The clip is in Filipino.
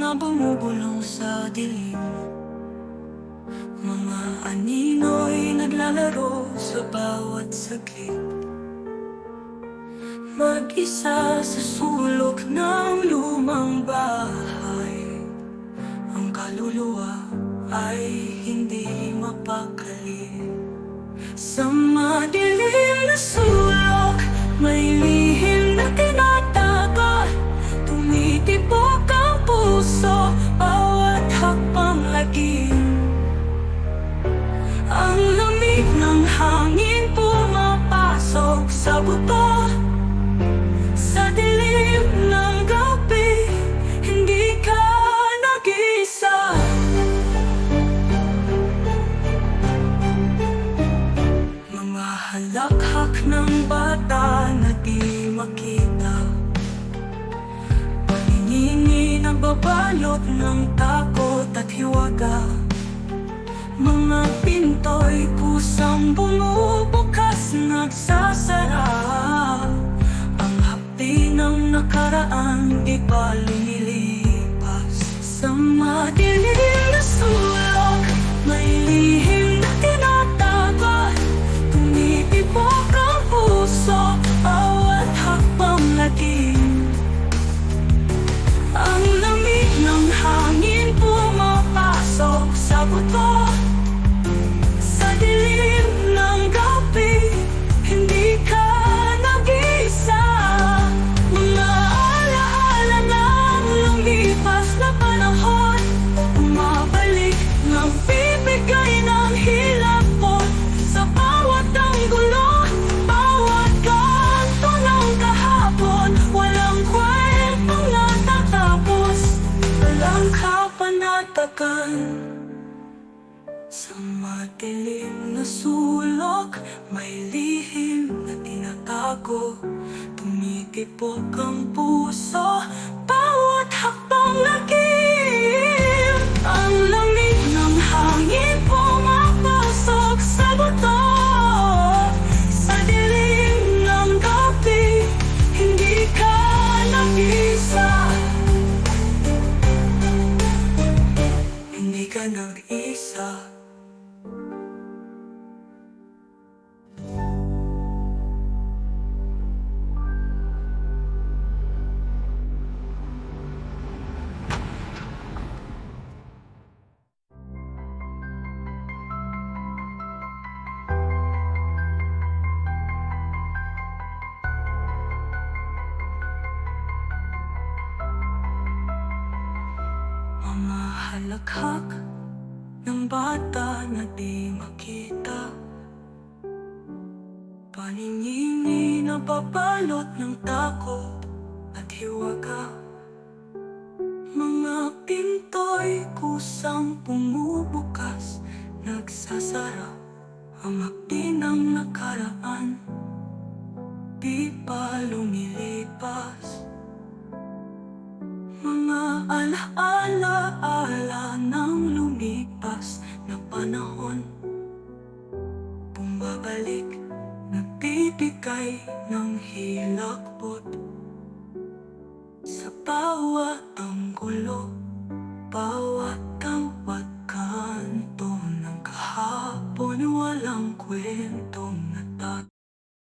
na bumubulong sa dilim. Mga anino'y naglalaro sa bawat saglit. Mag-isa sa sulok ng lumang bahay. Ang kaluluwa ay hindi mapakali Sa madilim halakhak ng bata na di makita. Paningin na babalot ng takot at hiwaga. Mga pinto'y kusang bumubukas nagsasara. Ang hapdi ng nakaraan di pa lumilipas? Sa madilim na sulok Walang kapanatagan Sa madilim na sulok May lihim na tinatago. Tumitipok ang puso Bawat hakbang lagim siya nag-isa halakhak ng bata na di makita. Paningini na babalot ng takot at hiwaga. Mga pinto'y kusang pumubukas Nagsasara ang hapdi ng nakaraan. Di pa lumilipas alaala-ala ng lumipas na panahon. Bumabalik, nagbibigay ng hilakbot Sa bawat anggulo, bawat tawat kanto ng kahapon Walang kwentong